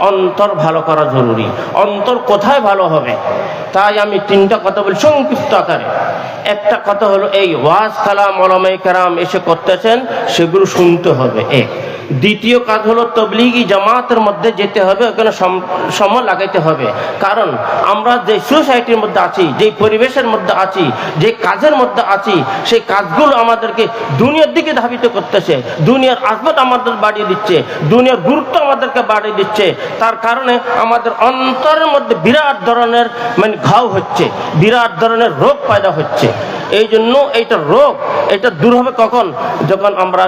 অন্তর ভালো করা জরুরি। অন্তর কোথায় ভালো হবে? তাই আমি তিনটা কথা বলি সংক্ষিপ্ত আকারে। একটা কথা হলো, এই ওয়াজ কালাম মলামাই কারাম এসে করতেছেন, সেগুলো শুনতে হবে। এক দ্বিতীয় কাজ হলো তবলিগি জামাতের মধ্যে যেতে হবে, ওখানে সময় লাগাইতে হবে। কারণ আমরা যে সোসাইটির মধ্যে আছি, যে পরিবেশের মধ্যে আছি, যে কাজের মধ্যে আছি, সেই কাজগুলো আমাদেরকে দুনিয়ার দিকে ধাবিত করতেছে। দুনিয়ার আসবাদ আমাদের বাড়িয়ে দিচ্ছে, দুনিয়ার গুরুত্ব আমাদেরকে বাড়িয়ে দিচ্ছে। তার কারণে আমাদের অন্তরের মধ্যে বিরাট ধরনের মানে ঘাও হচ্ছে, বিরাট ধরনের রোগ পয়দা হচ্ছে। এই জন্য এইটা রোগ এটা দূর হবে কখন? যখন আমরা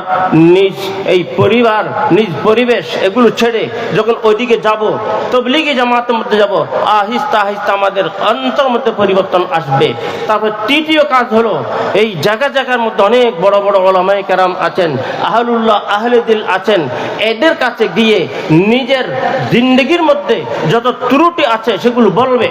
নিজ এই পরিবার, নিজ পরিবেশ এগুলো ছেড়ে যখন ওইদিকে যাব, তবলিগি জামাতের মধ্যে যাব, আহিস্তা আহিস্তা আমাদের অন্তর মধ্যে পরিবর্তন আসবে। তারপর তৃতীয় কাজ হলো, এই জায়গা জায়গার মধ্যে অনেক বড় বড় ওলামাই কেরাম আছেন, আহলুল্লাহ আহলে দিল আছেন। এদের কাছে গিয়ে নিজের জিন্দগির মধ্যে যত ত্রুটি আছে সেগুলো বলবে।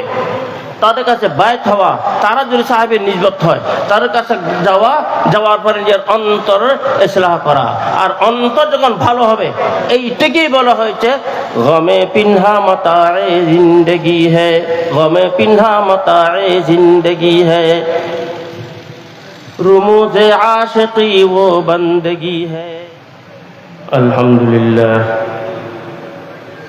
তাদের কাছে বায়ত হওয়া, তারা যদি সাহেবের নিজবত হয়, তাদের কাছে যাওয়া, যাওয়ার পরে নিজের অন্তর ইসলাহ করা। আর অন্তর যখন ভালো হবে, এইটাকেই বলা হয়েছে, গমে পিন্হা মতায়ে জিন্দগি হে, গমে পিন্হা মতায়ে জিন্দগি হে। রুমুজে আশিকি ও বন্দগি হে। আলহামদুলিল্লাহ।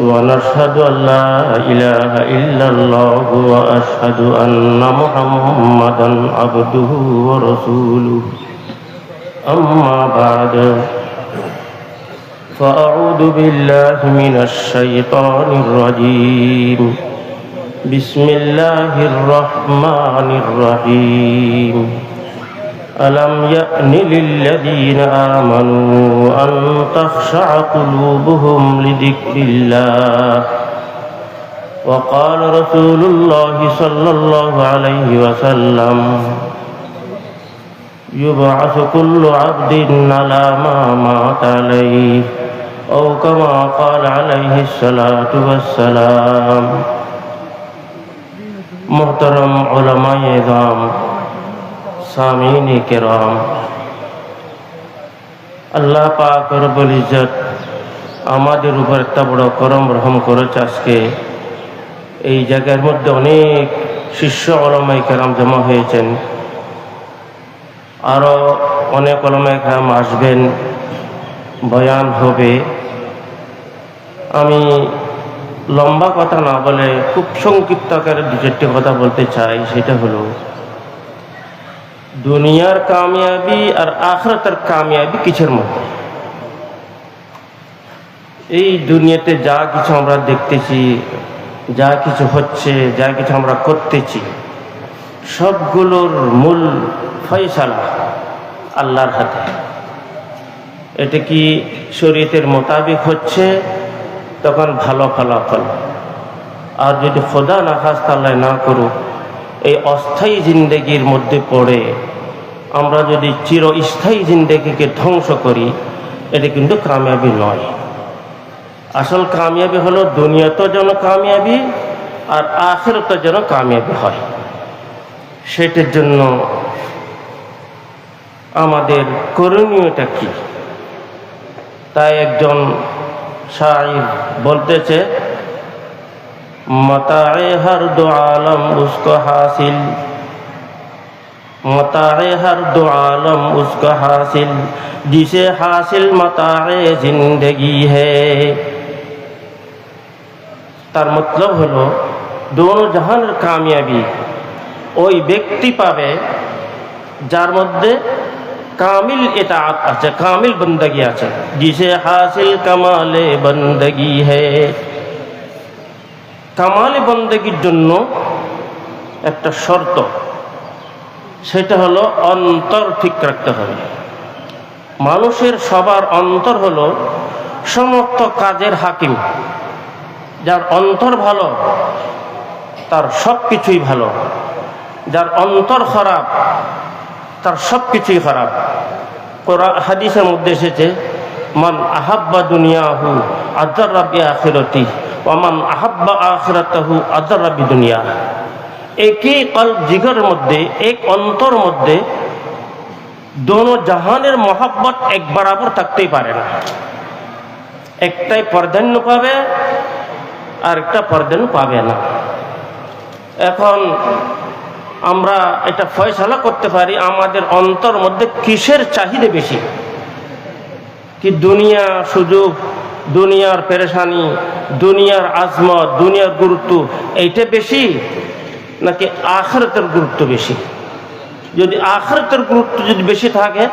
ونشهد أن لا إله إلا الله وأشهد أن محمدا عبده ورسوله أما بعد فأعوذ بالله من الشيطان الرجيم بسم الله الرحمن الرحيم ألم يأن للذين آمنوا أن تخشع قلوبهم لذكر الله؟ وقال رسول الله صلى الله عليه وسلم يبعث كل عبد على ما مات عليه أو كما قال عليه الصلاة والسلام. محترم علماء إظام সামিন আল্লাহ পাক ইজ্জত আমাদের উপর একটা বড় করম রহম করেছে আজকে। এই জায়গার মধ্যে অনেক শিষ্য অলমাই কেরাম জমা হয়েছেন। আরও অনেক অলমাই কেরাম আসবেন, বয়ান হবে। আমি লম্বা কথা না বলে খুব সংক্ষিপ্ত আকারে দু চারটি কথা বলতে চাই, সেটা হলো দুনিয়ার কামিয়াবি আর আখরাতের কামিয়াবি কিসের মধ্যে। এই দুনিয়াতে যা কিছু আমরা দেখতেছি, যা কিছু হচ্ছে, যা কিছু আমরা করতেছি, সবগুলোর মূল ফয়সালা আল্লাহর হাতে। এটা কি শরীয়তের মোতাবেক হচ্ছে? তখন ভালো ফলাফল। আর যদি খোদা না আল্লাহ না করুক এই অস্থায়ী জিন্দগির মধ্যে পড়ে আমরা যদি চিরস্থায়ী জিন্দগিকে ধ্বংস করি, এটা কিন্তু কামিয়াবি নয়। আসল কামিয়াবি হলো দুনিয়াতেও যেন কামিয়াবি আর আখেরতে যেন কামিয়াবি হয়। সেটার জন্য আমাদের করণীয়টা কি? তাই একজন শাহির বলতেছে متاع ہر دو عالم اس کو حاصل متاع ہر دو عالم اس کا حاصل جسے حاصل তার মতলব হলো, দোনো জাহানের কামিয়াবি ওই ব্যক্তি পাবে যার মধ্যে কামিল এটা আছে, কামিল বন্দগি আছে। জিসে হাসিল কামালে বন্দগি হ্যায় কামালি বন্দেগীর জন্য একটা শর্ত। সেটা হলো অন্তর ঠিক রাখতে হবে। মানুষের সবার অন্তর হলো সমস্ত কাজের হাকিম। যার অন্তর ভালো, তার সব কিছুই ভালো। যার অন্তর খারাপ, তার সব কিছুই খারাপ হাদিসের মধ্যে এসেছে, মান আহাব্বা দুনিয়াহু আদার রাবি আখিরতি। ওমান আহাব্বা আখিরাতাহু আদার দুনিয়া একই কল জিগর মধ্যে, এক অন্তর মধ্যে দোনো জাহানের মহাব্বত এক বরাবর থাকতেই পারে না। একটাই প্রাধান্য পাবে আর একটা প্রাধান্য পাবে না। এখন আমরা এটা ফয়সালা করতে পারি, আমাদের অন্তর মধ্যে কিসের চাহিদা বেশি? কি দুনিয়া সুযোগ দুনিয়ার পেরেশানি, দুনিয়ার আজমত, দুনিয়ার গুরুত্ব, এইটা বেশি নাকি আখরতের গুরুত্ব বেশি? যদি আখরতের গুরুত্ব যদি বেশি থাকে,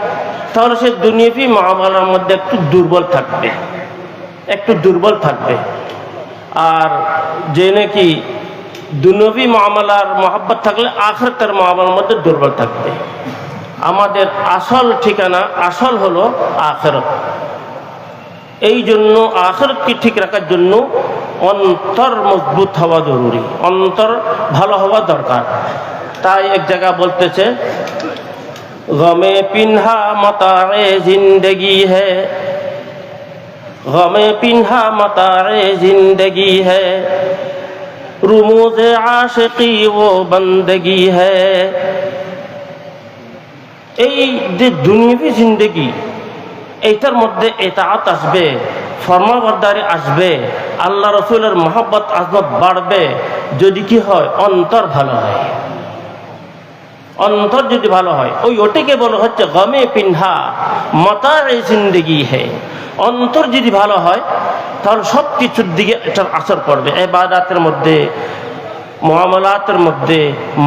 তাহলে সে দুনিয়াবি মহামালার মধ্যে একটু দুর্বল থাকবে। একটু দুর্বল থাকবে। আর যে নাকি দুনবী মামলার মহাব্বত থাকলে আখরতের মামলার মধ্যে দুর্বল থাকবে। আমাদের আসল ঠিকানা, আসল হলো আখরত। এই জন্য আখরতকে ঠিক রাখার জন্য অন্তর মজবুত হওয়া জরুরি। অন্তর ভালো হওয়া দরকার। তাই এক জায়গা বলতেছে, গমে পিনহা মতারে জিন্দগি হে। গমে পিনহা মতারে জিন্দগি হে। আসে আশিকি ও বন্দগি হে। এই যে দুনিয়া জিন্দগি এইটার মধ্যে এতাত আসবে, ফর্মাবরদারি আসবে, আল্লাহ রসুলের মহব্বত আজমত বাড়বে। যদি কি হয়, অন্তর ভালো হয়। অন্তর যদি ভালো হয়, ওই ওটাকে বলা হচ্ছে গমে পিন্হা মতার এই জিন্দগি হে। অন্তর যদি ভালো হয়, তাহলে সব কিছুর দিকে এটার আসর পড়বে। এবাদাতের মধ্যে মহামলাতের মধ্যে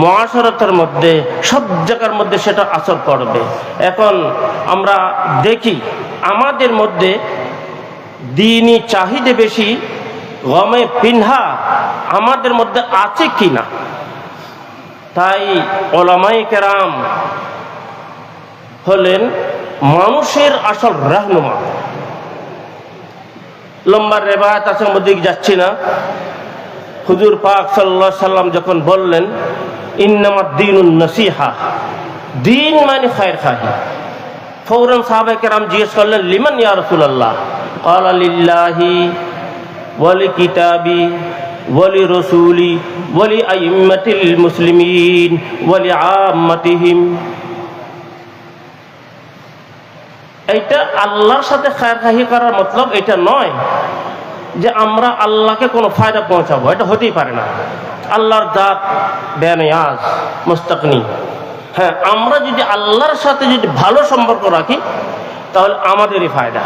মহাসরতের মধ্যে, সব জায়গার মধ্যে সেটা আসর পড়বে। এখন আমরা দেখি, আমাদের মধ্যে দিনই চাহিদা বেশি, গমে পিনহা আমাদের মধ্যে আছে কি না তাই ওলামাই কেরাম হলেন মানুষের আসল রাহনুমা লম্বা রেবায়ত আছে মধ্যে যাচ্ছি না। হুজুর পাক সাল্লাহ সাল্লাম যখন বললেন ইন্নামাদ দিন নসিহা দিন মানে খায়ের খাহি ফৌরন সাহাবে কেরাম জিজ্ঞেস করলেন লিমান ইয়া রসুল্লাহ قال لله ولكتابي ولرسولي ولأئمة المسلمين ولعامتهم এইটা আল্লাহর সাথে খায়ের খাহি করার মতলব এটা নয় যে আমরা আল্লাহকে কোনো ফায়দা পৌঁছাবো, এটা হতেই পারে না। আল্লাহর জাত বেনিয়াজ, মুস্তাকনি। হ্যাঁ আমরা যদি আল্লাহর সাথে যদি ভালো সম্পর্ক রাখি, তাহলে আমাদেরই ফায়দা।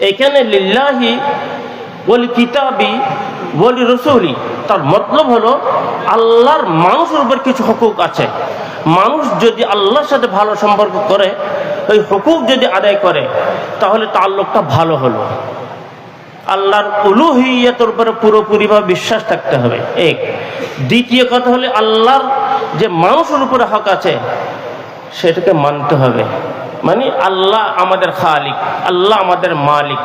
এখানে লিল্লাহি বলি কিতাবি বলি রসুলি, তার মতলব হলো আল্লাহর মানুষের উপর কিছু হকুক আছে। মানুষ যদি আল্লাহর সাথে ভালো সম্পর্ক করে, ওই হুকুক যদি আদায় করে, তাহলে তার লোকটা ভালো হলো। আল্লাহর উলুহিয়তের উপরে পুরোপুরিভাবে বিশ্বাস থাকতে হবে। এক। দ্বিতীয় কথা হলে আল্লাহর যে মানুষের উপরে হক আছে, সেটাকে মানতে হবে। মানে আল্লাহ আমাদের খালিক, আল্লাহ আমাদের মালিক।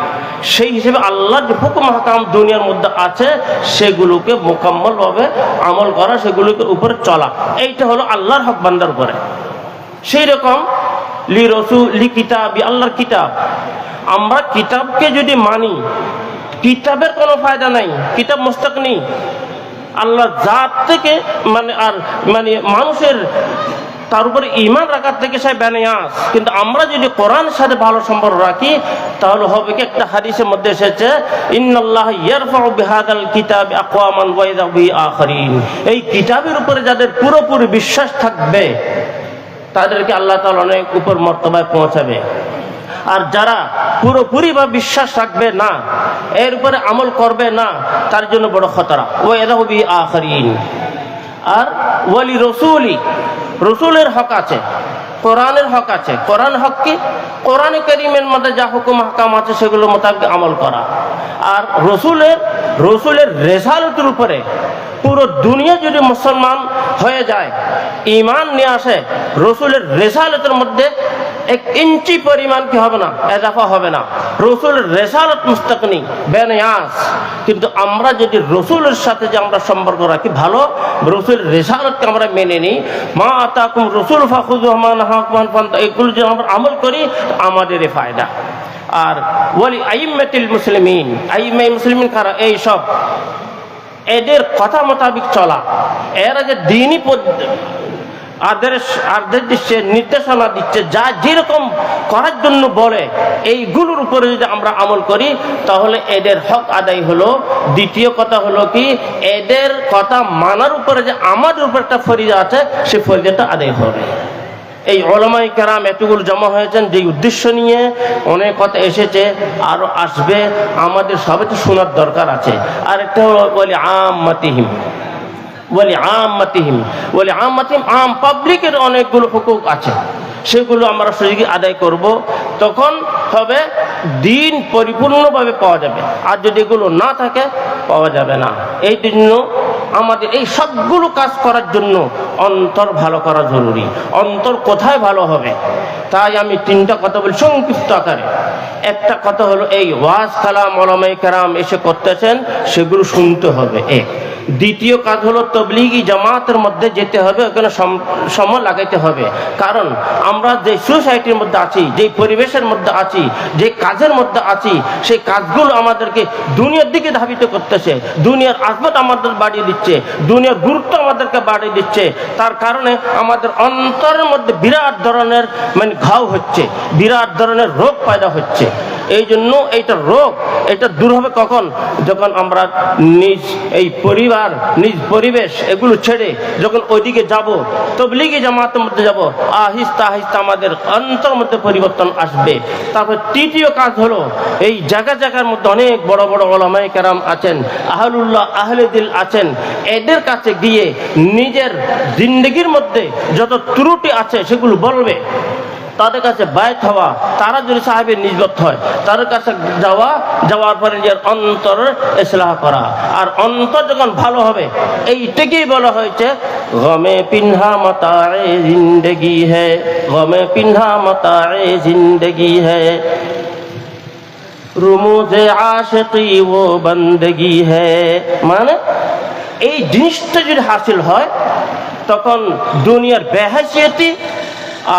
সেই হিসেবে আল্লাহর যে হুকুম হাকাম দুনিয়ার মধ্যে আছে, সেগুলোকে মোকাম্মলভাবে আমল করা, সেগুলোকে উপরে চলা। এইটা হলো আল্লাহর হক বান্দার উপরে। সেই রকম লি রসু লি কিতাব, আল্লাহর কিতাব। আমরা কিতাবকে যদি মানি কিতাবের কোনো ফায়দা নাই, কিতাব মোস্তাক নেই। আল্লাহ জাত থেকে মানে আর মানে মানুষের তার উপরে ইমান রাখার থেকে সে বেনিয়াস কিন্তু আমরা যদি কোরআনের সাথে ভালো সম্পর্ক রাখি, তাহলে হবে কি একটা হাদিসের মধ্যে এসেছে, ইন্নাল্লাহ ইয়ারফাউ বিহাদাল কিতাব আকওয়ামান ওয়া ইয়াযু বি আখারিন। এই কিতাবের উপরে যাদের পুরোপুরি বিশ্বাস থাকবে, তাদেরকে আল্লাহ তাআলা অনেক উপর মর্তবায় পৌঁছাবে। আর যারা পুরোপুরি বা বিশ্বাস রাখবে না, এর উপরে আমল করবে না, তার জন্য বড় খতরা। ও এদাহবি আখরিন। আর ওয়ালি রসুলি, রসুলের হক আছে, কোরআনের হক আছে। কোরআন হক কি? কোরআন করিমের মধ্যে যা হুকুম, হাকাম আছে সেগুলো মোতাবেক আমল করা। আর রসুলের রসুলের রেজাল্টের উপরে পুরো দুনিয়া যদি মুসলমান হয়ে যায় ইমান নিয়ে আসে, রসুলের রেসালতের মধ্যে এক ইঞ্চি পরিমাণ কি হবে না? এজাফা হবে না। রসুল রেসালত মুস্তাকনি বেনিয়াস কিন্তু আমরা যদি রসুলের সাথে যে আমরা সম্পর্ক রাখি ভালো, রসুল রেসালতকে আমরা মেনে নিই। মা তাকুম রসুল ফাখুদ রহমান হাকমান ফান্তা, এগুলো যদি আমরা আমল করি, আমাদেরই ফায়দা। আর ওয়ালি আইম্মাতিল মুসলিমিন আইম্মাই মুসলিমিন কারা? এই সব। এদের কথা মোতাবিক চলা। এরা যে দিনই আদেশ আদেশ দিচ্ছে নির্দেশনা দিচ্ছে, যা যেরকম করার জন্য বলে, এইগুলোর উপরে যদি আমরা আমল করি, তাহলে এদের হক আদায় হলো। দ্বিতীয় কথা হলো কি, এদের কথা মানার উপরে যে আমাদের উপর একটা ফরিজা আছে সেই ফরিজাটা আদায় হবে। এই ওলামাই কেরাম এতগুলো জমা হয়েছেন যে উদ্দেশ্য নিয়ে অনেক কথা এসেছে আরও আসবে, আমাদের সবাই তো শোনার দরকার আছে। আর একটা হলো বলি আম বলি আম মাতিহিম বলি আম পাবলিকের অনেকগুলো হুকুক আছে। সেগুলো আমরা সুযোগে আদায় করব। তখন হবে দিন পরিপূর্ণভাবে পাওয়া যাবে। আর যদি এগুলো না থাকে, পাওয়া যাবে না। এই জন্য আমাদের এই সবগুলো কাজ করার জন্য অন্তর ভালো করা জরুরি। অন্তর কোথায় ভালো হবে? তাই আমি তিনটা কথা বলি সংক্ষিপ্ত আকারে। একটা কথা হলো, এই ওয়াজ কালাম ওলামাই কারাম এসে করতেছেন, সেগুলো শুনতে হবে। এক দ্বিতীয় কাজ হলো তবলিগি জামাতের মধ্যে যেতে হবে, ওখানে সময় লাগাইতে হবে। কারণ আমরা যে সোসাইটির মধ্যে আছি, যে পরিবেশের মধ্যে আছি, যে কাজের মধ্যে আছি, সেই কাজগুলো আমাদেরকে দুনিয়ার দিকে ধাবিত করতেছে। দুনিয়ার আজমত আমাদের বাড়িয়ে দিচ্ছে, দুনিয়ার গুরুত্ব আমাদেরকে বাড়িয়ে দিচ্ছে। তার কারণে আমাদের অন্তরের মধ্যে বিরাট ধরনের মানে ঘাও হচ্ছে, বিরাট ধরনের রোগ পয়দা হচ্ছে। এই জন্য এইটা রোগ এটা দূর হবে কখন? যখন আমরা নিজ এই পরিবার, নিজ পরিবেশ এগুলো ছেড়ে যখন ওইদিকে যাব, তবলিগি জামাতের মধ্যে যাব, আহিস্তা আহিস্তা আমাদের অন্তর মধ্যে পরিবর্তন আসবে। তারপর তৃতীয় কাজ হলো, এই জায়গা জায়গার মধ্যে অনেক বড় বড় ওলামাই কেরাম আছেন, আহলুল্লাহ আহলে দিল আছেন, এদের কাছে গিয়ে নিজের জিন্দগির মধ্যে যত ত্রুটি আছে সেগুলো বলবে। তাদের কাছে বায়ত হওয়া, তারা যদি সাহেবের নিজবত হয়, তাদের কাছে যাওয়া, যাওয়ার পরে নিজের অন্তর ইসলাহ করা। আর অন্তর যখন ভালো হবে, এইটাকেই বলা হয়েছে, গমে পিন্হা মতায়ে জিন্দগি হে, গমে পিন্হা মতায়ে জিন্দগি হে। রুমুজে আশিকি ও বন্দগি হে। মানে এই জিনিসটা যদি হাসিল হয়, তখন দুনিয়ার বেহাসিয়তি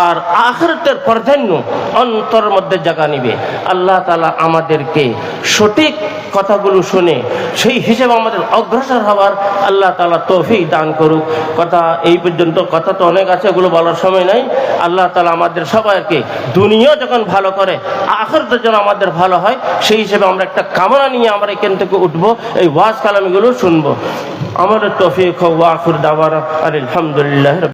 আর আখরতের প্রাধান্য অন্তরের মধ্যে জায়গা নিবে। আল্লাহ তালা আমাদেরকে সঠিক কথাগুলো শুনে সেই হিসেবে আমাদের অগ্রসর হওয়ার আল্লাহ তালা তৌফিক দান করুক। কথা এই পর্যন্ত, কথা তো অনেক আছে, এগুলো বলার সময় নাই। আল্লাহ তালা আমাদের সবাইকে দুনিয়া যখন ভালো করে আখরতের জন্য আমাদের ভালো হয়, সেই হিসেবে আমরা একটা কামনা নিয়ে আমরা এখান থেকে উঠবো, এই ওয়াজ কালামিগুলো শুনব। আমাদের তৌফিক ওয়াকুর দাওয়ার আলহামদুলিল্লাহ